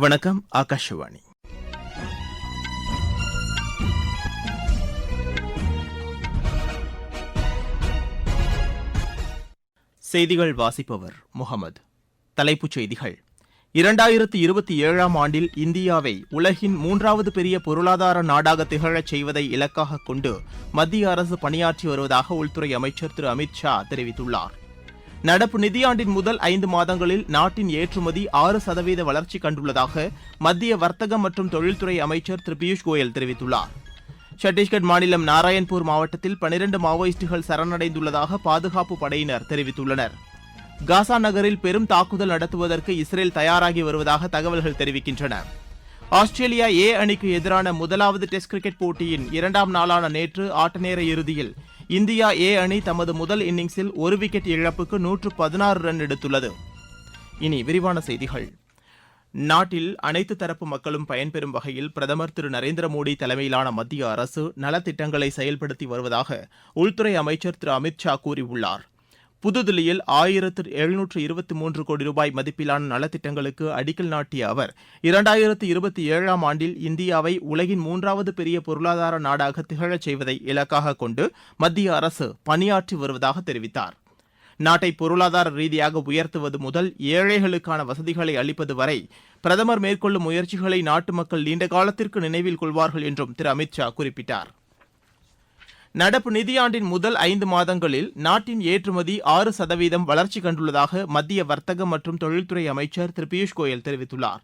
வணக்கம் ஆகாஷவாணி. செய்திகள் வாசிப்பவர் முகமது. தலைப்புச் செய்திகள். இரண்டாயிரத்து இருபத்தி ஏழாம் ஆண்டில் இந்தியாவை உலகின் மூன்றாவது பெரிய பொருளாதார நாடாக திகழச் செய்வதை இலக்காக கொண்டு மத்திய அரசு பணியாற்றி வருவதாக உள்துறை அமைச்சர் திரு அமித் ஷா தெரிவித்துள்ளார். நடப்பு நிதியாண்டின் முதல் ஐந்து மாதங்களில் நாட்டின் ஏற்றுமதி ஆறு சதவீத வளர்ச்சி கண்டுள்ளதாக மத்திய வர்த்தகம் மற்றும் தொழில்துறை அமைச்சர் திரு பியூஷ் கோயல் தெரிவித்துள்ளார். சத்தீஸ்கர் மாநிலம் நாராயண்பூர் மாவட்டத்தில் பனிரண்டு மாவோயிஸ்டுகள் சரணடைந்துள்ளதாக பாதுகாப்பு படையினர் தெரிவித்துள்ளனர். காசா நகரில் பெரும் தாக்குதல் நடத்துவதற்கு இஸ்ரேல் தயாராகி வருவதாக தகவல்கள் தெரிவிக்கின்றன. ஆஸ்திரேலியா ஏ அணிக்கு எதிரான முதலாவது டெஸ்ட் கிரிக்கெட் போட்டியின் இரண்டாம் நாளான நேற்று ஆட்டநேர இறுதியில் இந்தியா ஏ அணி தமது முதல் இன்னிங்ஸில் ஒரு விக்கெட் இழப்புக்கு நூற்று பதினாறு ரன் எடுத்துள்ளது. இனி விரிவான செய்திகள். நாட்டில் அனைத்து தரப்பு மக்களும் பயன்பெறும் வகையில் பிரதமர் திரு நரேந்திர மோடி தலைமையிலான மத்திய அரசு நலத்திட்டங்களை செயல்படுத்தி வருவதாக உள்துறை அமைச்சர் திரு அமித் ஷா கூறியுள்ளார். புதுதில்லியில் ஆயிரத்து எழுநூற்று இருபத்தி மூன்று கோடி ரூபாய் மதிப்பிலான நலத்திட்டங்களுக்கு அடிக்கல் நாட்டிய அவர் இரண்டாயிரத்து இருபத்தி ஏழாம் ஆண்டில் இந்தியாவை உலகின் மூன்றாவது பெரிய பொருளாதார நாடாக திகழச் செய்வதை இலக்காக கொண்டு மத்திய அரசு பணியாற்றி வருவதாக தெரிவித்தார். நாட்டை பொருளாதார ரீதியாக உயர்த்துவது முதல் ஏழைகளுக்கான வசதிகளை அளிப்பது வரை பிரதமர் மேற்கொள்ளும் முயற்சிகளை நாட்டு மக்கள் நீண்ட காலத்திற்கு நினைவில் கொள்வார்கள் என்றும் திரு அமித் ஷா குறிப்பிட்டார். நடப்பு நிதியாண்டின் முதல் ஐந்து மாதங்களில் நாட்டின் ஏற்றுமதி ஆறு சதவீதம் வளர்ச்சி கண்டுள்ளதாக மத்திய வர்த்தக மற்றும் தொழில்துறை அமைச்சர் திரு பியூஷ் கோயல் தெரிவித்துள்ளார்.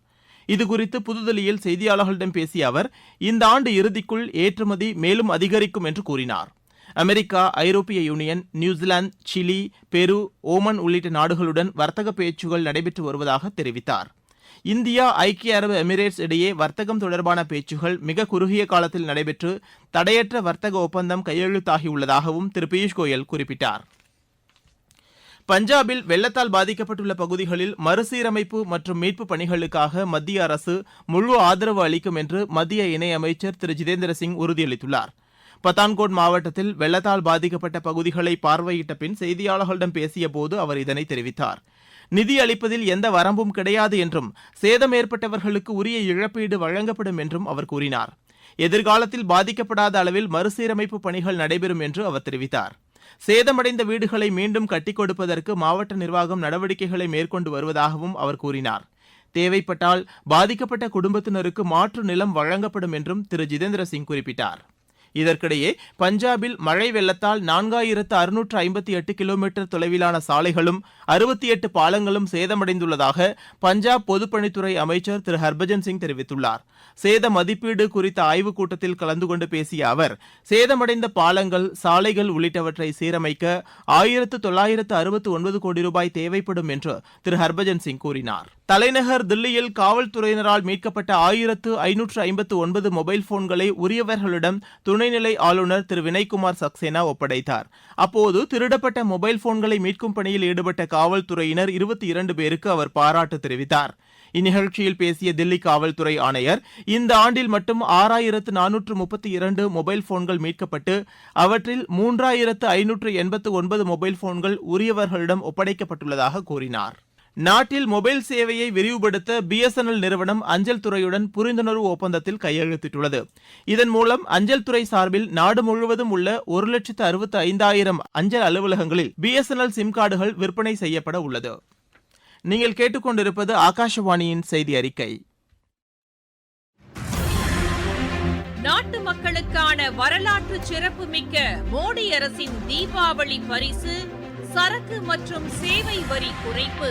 இதுகுறித்து புதுதில்லியில் செய்தியாளர்களிடம் பேசிய அவர் இந்த ஆண்டு இறுதிக்குள் ஏற்றுமதி மேலும் அதிகரிக்கும் என்று கூறினார். அமெரிக்கா ஐரோப்பிய union New Zealand Chile Peru Oman உள்ளிட்ட நாடுகளுடன் வர்த்தக பேச்சுகள் நடைபெற்று வருவதாக தெரிவித்தார். இந்தியா ஐக்கிய அரபு எமிரேட்ஸ் இடையே வர்த்தகம் தொடர்பான பேச்சுகள் மிக குறுகிய காலத்தில் நடைபெற்று தடையற்ற வர்த்தக ஒப்பந்தம் கையெழுத்தாகியுள்ளதாகவும் திரு பியூஷ் கோயல் குறிப்பிட்டார். பஞ்சாபில் வெள்ளத்தால் பாதிக்கப்பட்டுள்ள பகுதிகளில் மறுசீரமைப்பு மற்றும் மீட்பு பணிகளுக்காக மத்திய அரசு முழு ஆதரவு அளிக்கும் என்று மத்திய இணையமைச்சர் திரு ஜிதேந்திர சிங் உறுதியளித்துள்ளார். பத்தான்கோட் மாவட்டத்தில் வெள்ளத்தால் பாதிக்கப்பட்ட பகுதிகளை பார்வையிட்ட பின் செய்தியாளர்களிடம் பேசியபோது அவர் இதனை தெரிவித்தார். நிதி அளிப்பதில் எந்த வரம்பும் கிடையாது என்றும் சேதம் ஏற்பட்டவர்களுக்கு உரிய இழப்பீடு வழங்கப்படும் என்றும் அவர் கூறினார். எதிர்காலத்தில் பாதிக்கப்படாத அளவில் மறுசீரமைப்பு பணிகள் நடைபெறும் என்று அவர் தெரிவித்தார். சேதமடைந்த வீடுகளை மீண்டும் கட்டிக் கொடுப்பதற்கு மாவட்ட நிர்வாகம் நடவடிக்கைகளை மேற்கொண்டு வருவதாகவும் அவர் கூறினார். தேவைப்பட்டால் பாதிக்கப்பட்ட குடும்பத்தினருக்கு மாற்று நிலம் வழங்கப்படும் என்றும் திரு. ஜிதேந்திர சிங் குறிப்பிட்டார். இதற்கிடையே பஞ்சாபில் மழை வெள்ளத்தால் நான்காயிரத்து அறுநூற்று ஐம்பத்தி எட்டு கிலோமீட்டர் தொலைவிலான சாலைகளும் அறுபத்தி எட்டு பாலங்களும் சேதமடைந்துள்ளதாக பஞ்சாப் பொதுப்பணித்துறை அமைச்சர் திரு. ஹர்பஜன் சிங் தெரிவித்துள்ளார். சேத மதிப்பீடு குறித்த ஆய்வுக் கூட்டத்தில் கலந்து கொண்டு பேசிய அவர் சேதமடைந்த பாலங்கள் சாலைகள் உள்ளிட்டவற்றை சீரமைக்க ஆயிரத்து தொள்ளாயிரத்து அறுபத்து ஒன்பது கோடி ரூபாய் தேவைப்படும் என்று திரு. ஹர்பஜன் சிங் கூறினார். தலைநகர் தில்லியில் காவல்துறையினரால் மீட்கப்பட்ட ஆயிரத்து ஐநூற்று ஐம்பத்து ஒன்பது மொபைல் போன்களை உரியவர்களிடம் துணை துணைநிலை ஆளுநர் திரு வினய்குமார் சக்சேனா ஒப்படைத்தார். அப்போது திருடப்பட்ட மொபைல் போன்களை மீட்கும் பணியில் ஈடுபட்ட காவல்துறையினர் இருபத்தி இரண்டு பேருக்கு அவர் பாராட்டு தெரிவித்தார். இந்நிகழ்ச்சியில் பேசிய தில்லி காவல்துறை ஆணையர் இந்த ஆண்டில் மட்டும் ஆறாயிரத்து நானூற்று முப்பத்தி இரண்டு மொபைல் போன்கள் மீட்கப்பட்டு அவற்றில் மூன்றாயிரத்து ஐநூற்று எண்பத்து ஒன்பது மொபைல் போன்கள் உரியவர்களிடம் ஒப்படைக்கப்பட்டுள்ளதாக கூறினார். நாட்டில் மொபைல் சேவையை விரிவுபடுத்த பிஎஸ்என்எல் நிறுவனம் அஞ்சல் துறையுடன் புரிந்துணர்வு ஒப்பந்தத்தில் கையெழுத்திட்டுள்ளது. இதன் மூலம் அஞ்சல் துறை சார்பில் நாடு முழுவதும் உள்ள ஒரு லட்சத்து அறுபத்து ஐந்தாயிரம் அஞ்சல் அலுவலகங்களில் பிஎஸ்என்எல் சிம் கார்டுகள் விற்பனை செய்யப்பட உள்ளது. நீங்கள் கேட்டுக்கொண்டிருப்பது ஆகாஷவாணியின் செய்தி அறிக்கை. நாட்டு மக்களுக்கான வரலாற்று சிறப்புமிக்க மோடி அரசின் தீபாவளி பரிசு சரக்கு மற்றும் சேவை வரி குறைப்பு.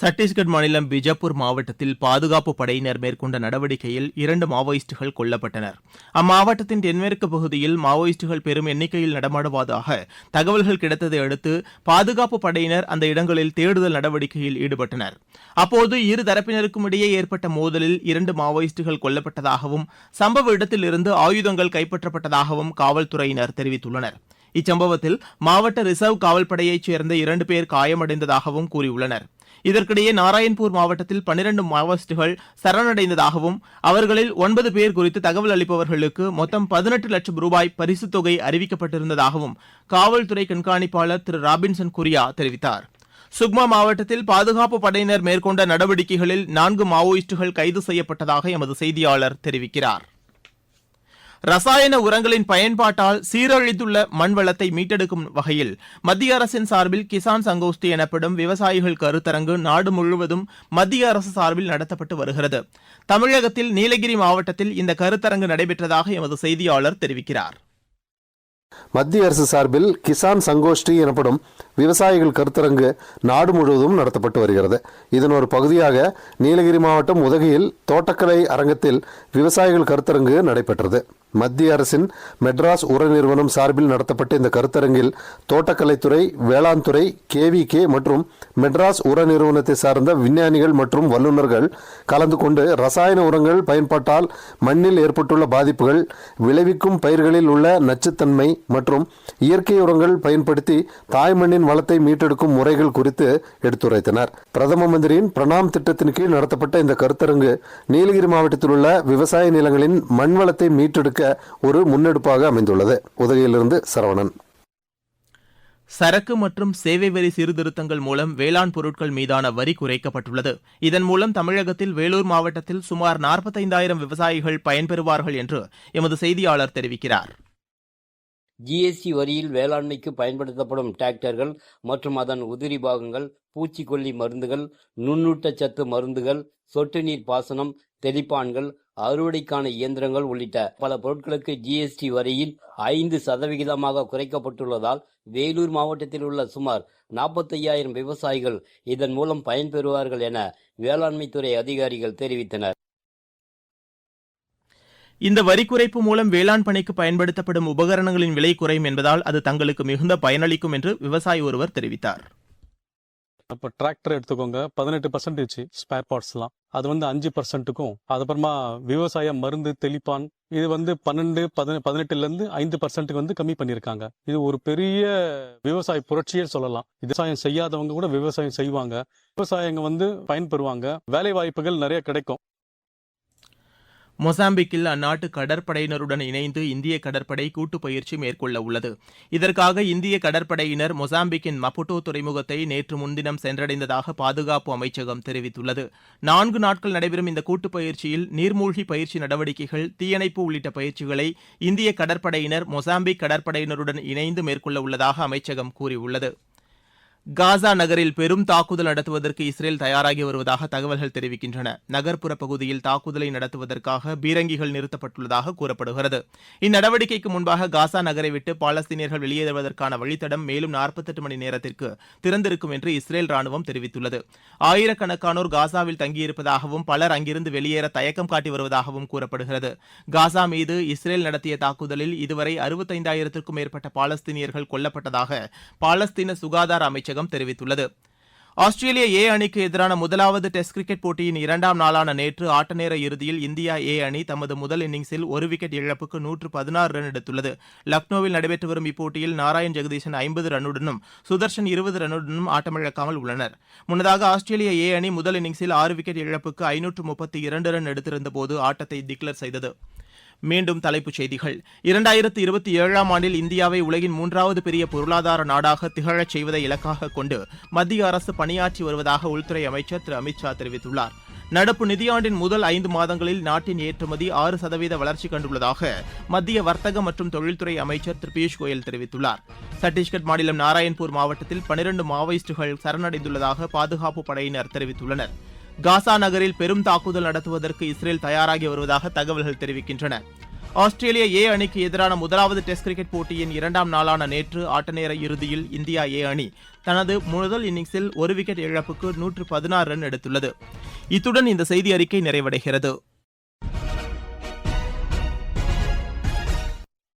சத்தீஸ்கர் மாநிலம் பிஜப்பூர் மாவட்டத்தில் பாதுகாப்பு படையினர் மேற்கொண்ட நடவடிக்கையில் இரண்டு மாவோயிஸ்டுகள் கொல்லப்பட்டனர். அம்மாவட்டத்தின் தென்மேற்கு பகுதியில் மாவோயிஸ்டுகள் பெரும் எண்ணிக்கையில் நடமாடுவதாக தகவல்கள் கிடைத்ததை அடுத்து பாதுகாப்பு படையினர் அந்த இடங்களில் தேடுதல் நடவடிக்கையில் ஈடுபட்டனர். அப்போது இரு தரப்பினருக்கும் இடையே ஏற்பட்ட மோதலில் இரண்டு மாவோயிஸ்டுகள் கொல்லப்பட்டதாகவும் சம்பவ இடத்திலிருந்து ஆயுதங்கள் கைப்பற்றப்பட்டதாகவும் காவல்துறையினர் தெரிவித்துள்ளனர். இச்சம்பவத்தில் மாவட்ட ரிசர்வ் காவல்படையைச் சேர்ந்த இரண்டு பேர் காயமடைந்ததாகவும் கூறியுள்ளனர். இதற்கிடையே நாராயண்பூர் மாவட்டத்தில் பனிரண்டு மாவோயிஸ்டுகள் சரணடைந்ததாகவும் அவர்களில் ஒன்பது பேர் குறித்து தகவல் அளிப்பவர்களுக்கு மொத்தம் பதினெட்டு லட்சம் ரூபாய் பரிசுத் தொகை அறிவிக்கப்பட்டிருந்ததாகவும் காவல்துறை கண்காணிப்பாளர் திரு. ராபின்சன் குரியா தெரிவித்தார். சுக்மா மாவட்டத்தில் பாதுகாப்பு படையினர் மேற்கொண்ட நடவடிக்கைகளில் நான்கு மாவோயிஸ்டுகள் கைது செய்யப்பட்டதாக எமது செய்தியாளர் தெரிவிக்கிறார். ரசாயன உரங்களின் பயன்பாட்டால் சீரழித்துள்ள மண் வளத்தை மீட்டெடுக்கும் வகையில் மத்திய அரசின் சார்பில் கிசான் சங்கோஷ்டி எனப்படும் விவசாயிகள் கருத்தரங்கு நாடு முழுவதும் மத்திய அரசு சார்பில் நடத்தப்பட்டு வருகிறது. தமிழகத்தில் நீலகிரி மாவட்டத்தில் இந்த கருத்தரங்கு நடைபெற்றதாக எமது செய்தியாளர் தெரிவிக்கிறார். மத்திய அரசு சார்பில் கிசான் சங்கோஷ்டி எனப்படும் விவசாயிகள் கருத்தரங்கு நாடு முழுவதும் நடத்தப்பட்டு வருகிறது. இதன் ஒரு பகுதியாக நீலகிரி மாவட்டம் உதகையில் தோட்டக்கலை அரங்கத்தில் விவசாயிகள் கருத்தரங்கு நடைபெற்றது. மத்திய அரசின் மெட்ராஸ் உர நிறுவனம் சார்பில் நடத்தப்பட்ட இந்த கருத்தரங்கில் தோட்டக்கலைத்துறை வேளாண் துறை கேவிகே மற்றும் மெட்ராஸ் உர நிறுவனத்தை சார்ந்த விஞ்ஞானிகள் மற்றும் வல்லுநர்கள் கலந்து கொண்டு ரசாயன உரங்கள் பயன்பாட்டால் மண்ணில் ஏற்பட்டுள்ள பாதிப்புகள் விளைவிக்கும் பயிர்களில் உள்ள நச்சுத்தன்மை மற்றும் இயற்கை உரங்கள் பயன்படுத்தி தாய்மண்ணின் வளத்தை மீட்டெடுக்கும் முறைகள் குறித்து எடுத்துரைத்தனர். பிரதம மந்திரியின் பிரணாம் திட்டத்தின் கீழ் நடத்தப்பட்ட இந்த கருத்தரங்கு நீலகிரி மாவட்டத்தில் உள்ள விவசாய நிலங்களின் மண் வளத்தை மீட்டெடுக்க ஒரு முன்னெடுப்பாக அமைந்துள்ளது. உதகையிலிருந்து சரவணன். சரக்கு மற்றும் சேவை வரி சீர்திருத்தங்கள் மூலம் வேளாண் பொருட்கள் மீதான வரி குறைக்கப்பட்டுள்ளது. இதன் மூலம் தமிழகத்தில் வேலூர் மாவட்டத்தில் சுமார் நாற்பத்தைந்தாயிரம் விவசாயிகள் பயன்பெறுவார்கள் என்று எமது செய்தியாளர் தெரிவிக்கிறார். ஜிஎஸ்டி வரியில் வேளாண்மைக்கு பயன்படுத்தப்படும் டிராக்டர்கள் மற்றும் அதன் உதிரி பாகங்கள் பூச்சிக்கொல்லி மருந்துகள் நுண்ணூட்டச்சத்து மருந்துகள் சொட்டு நீர் பாசனம் தெளிப்பான்கள் அறுவடைக்கான இயந்திரங்கள் உள்ளிட்ட பல பொருட்களுக்கு ஜிஎஸ்டி வரியில் ஐந்து சதவிகிதமாக குறைக்கப்பட்டுள்ளதால் வேலூர் மாவட்டத்தில் உள்ள சுமார் நாற்பத்தையாயிரம் விவசாயிகள் இதன் மூலம் பயன்பெறுவார்கள் என வேளாண்மைத்துறை அதிகாரிகள் தெரிவித்தனர். இந்த வரி குறைப்பு மூலம் வேளாண் பணிக்கு பயன்படுத்தப்படும் உபகரணங்களின் விலை குறையும் என்பதால் அது தங்களுக்கு மிகுந்த பயனளிக்கும் என்று விவசாயி ஒருவர் தெரிவித்தார். இப்போ டிராக்டர் எடுத்துக்கோங்க பதினெட்டு பர்சன்டேஜ் ஸ்பேர் பார்ட்ஸ்லாம் அது வந்து அஞ்சு பர்சன்ட்டுக்கும் அதுக்கப்புறமா விவசாய மருந்து தெளிப்பான் இது வந்து பன்னெண்டு பதின பதினெட்டுலேருந்து ஐந்து பர்சன்ட்டுக்கு வந்து கம்மி பண்ணியிருக்காங்க. இது ஒரு பெரிய விவசாய புரட்சியே சொல்லலாம். விவசாயம் செய்யாதவங்க கூட விவசாயம் செய்வாங்க. விவசாயிங்க வந்து பயன்பெறுவாங்க. வேலை வாய்ப்புகள் நிறைய கிடைக்கும். மொசாம்பிக்கில் அந்நாட்டு கடற்படையினருடன் இணைந்து இந்திய கடற்படை கூட்டுப் பயிற்சி மேற்கொள்ள உள்ளது. இதற்காக இந்திய கடற்படையினர் மொசாம்பிக்கின் மப்புட்டோ துறைமுகத்தை நேற்று முன்தினம் சென்றடைந்ததாக பாதுகாப்பு அமைச்சகம் தெரிவித்துள்ளது. நான்கு நாட்கள் நடைபெறும் இந்த கூட்டுப் பயிற்சியில் நீர்மூழ்கி பயிற்சி நடவடிக்கைகள் தீயணைப்பு உள்ளிட்ட பயிற்சிகளை இந்திய கடற்படையினர் மொசாம்பிக் கடற்படையினருடன் இணைந்து மேற்கொள்ள உள்ளதாக அமைச்சகம் கூறியுள்ளது. காசா நகரில் பெரும் தாக்குதல் நடத்துவதற்கு இஸ்ரேல் தயாராகி வருவதாக தகவல்கள் தெரிவிக்கின்றன. நகர்ப்புற பகுதியில் தாக்குதலை நடத்துவதற்காக பீரங்கிகள் நிறுத்தப்பட்டுள்ளதாக கூறப்படுகிறது. இந்நடவடிக்கைக்கு முன்பாக காசா நகரை விட்டு பாலஸ்தீனியர்கள் வெளியேறுவதற்கான வழித்தடம் மேலும் நாற்பத்தெட்டு மணி நேரத்திற்கு திறந்திருக்கும் என்று இஸ்ரேல் ராணுவம் தெரிவித்துள்ளது. ஆயிரக்கணக்கானோர் காசாவில் தங்கியிருப்பதாகவும் பலர் அங்கிருந்து வெளியேற தயக்கம் காட்டி வருவதாகவும் கூறப்படுகிறது. காசா மீது இஸ்ரேல் நடத்திய தாக்குதலில் இதுவரை அறுபத்தைந்தாயிரத்திற்கும் மேற்பட்ட பாலஸ்தீனியர்கள் கொல்லப்பட்டதாக பாலஸ்தீன சுகாதார அமைச்சகம் தெரிவித்துள்ளது. ஆஸ்திரேலிய ஏ அணிக்கு எதிரான முதலாவது டெஸ்ட் கிரிக்கெட் போட்டியின் இரண்டாம் நாளான நேற்று ஆட்டநேர இறுதியில் இந்தியா ஏ அணி தமது முதல் இன்னிங்ஸில் ஒரு விக்கெட் இழப்புக்கு நூற்று பதினாறு ரன் எடுத்துள்ளது. லக்னோவில் நடைபெற்று வரும் இப்போட்டியில் நாராயண் ஜெகதீசன் ஐம்பது ரன்னுடனும் சுதர்ஷன் இருபது ரன்னுடனும் ஆட்டமிழக்காமல் உள்ளனர். முன்னதாக ஆஸ்திரேலிய ஏ அணி முதல் இன்னிங்ஸில் ஆறு விக்கெட் இழப்புக்கு ஐநூற்று முப்பத்தி இரண்டு ரன் எடுத்திருந்த போது ஆட்டத்தை டிக்ளேர் செய்தது. மீண்டும் தலைப்புச் செய்திகள். இரண்டாயிரத்து இருபத்தி ஏழாம் ஆண்டில் இந்தியாவை உலகின் மூன்றாவது பெரிய பொருளாதார நாடாக திகழச் செய்வதை இலக்காக கொண்டு மத்திய அரசு பணியாற்றி வருவதாக உள்துறை அமைச்சர் திரு. அமித் ஷா தெரிவித்துள்ளார். நடப்பு நிதியாண்டின் முதல் ஐந்து மாதங்களில் நாட்டின் ஏற்றுமதி ஆறு சதவீத வளர்ச்சி கண்டுள்ளதாக மத்திய வர்த்தக மற்றும் தொழில்துறை அமைச்சர் திரு. பியூஷ் கோயல் தெரிவித்துள்ளார். சத்தீஸ்கர் மாநிலம் நாராயண்பூர் மாவட்டத்தில் பனிரண்டு மாவோயிஸ்டுகள் சரணடைந்துள்ளதாக பாதுகாப்பு படையினர் தெரிவித்துள்ளனர். காசா நகரில் பெரும் தாக்குதல் நடத்துவதற்கு இஸ்ரேல் தயாராகி வருவதாக தகவல்கள் தெரிவிக்கின்றன. ஆஸ்திரேலிய ஏ அணிக்கு எதிரான முதலாவது டெஸ்ட் கிரிக்கெட் போட்டியின் இரண்டாம் நாளான நேற்று ஆட்டநேர இறுதியில் இந்தியா ஏ அணி தனது முதல் இன்னிங்ஸில் ஒரு விக்கெட் இழப்புக்கு நூற்று பதினாறு ரன் எடுத்துள்ளது. இத்துடன் இந்த செய்தி அறிக்கை நிறைவடைகிறது.